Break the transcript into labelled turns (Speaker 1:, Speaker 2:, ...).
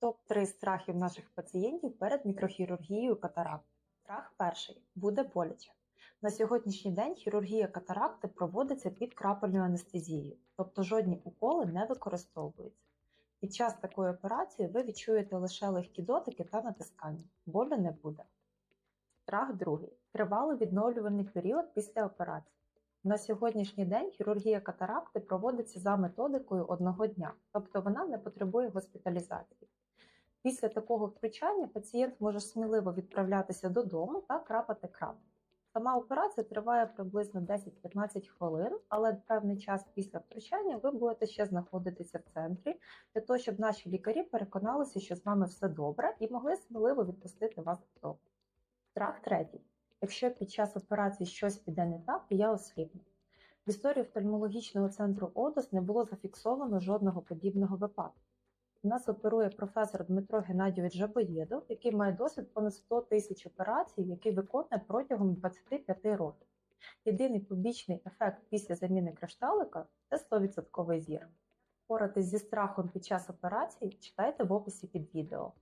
Speaker 1: Топ-3 страхів наших пацієнтів перед мікрохірургією катаракт. Страх перший буде боляче. На сьогоднішній день хірургія катаракти проводиться під крапельною анестезією, тобто жодні уколи не використовуються. Під час такої операції ви відчуєте лише легкі дотики та натискання. Болю не буде. Страх другий тривалий відновлювальний період після операції. На сьогоднішній день хірургія катаракти проводиться за методикою одного дня, тобто вона не потребує госпіталізації. Після такого втручання пацієнт може сміливо відправлятися додому та крапати крапки. Сама операція триває приблизно 10-15 хвилин, але певний час після втручання ви будете ще знаходитися в центрі для того, щоб наші лікарі переконалися, що з вами все добре, і могли сміливо відпустити вас додому. Страх третій. Якщо під час операції щось піде не так, я осліпну. В історії офтальмологічного центру ОДОС не було зафіксовано жодного подібного випадку. У нас оперує професор Дмитро Геннадійович Жабоєдов, який має досвід понад 100 тисяч операцій, які виконує протягом 25 років. Єдиний побічний ефект після заміни кришталика це 100% зір. Поратись зі страхом під час операції читайте в описі під відео.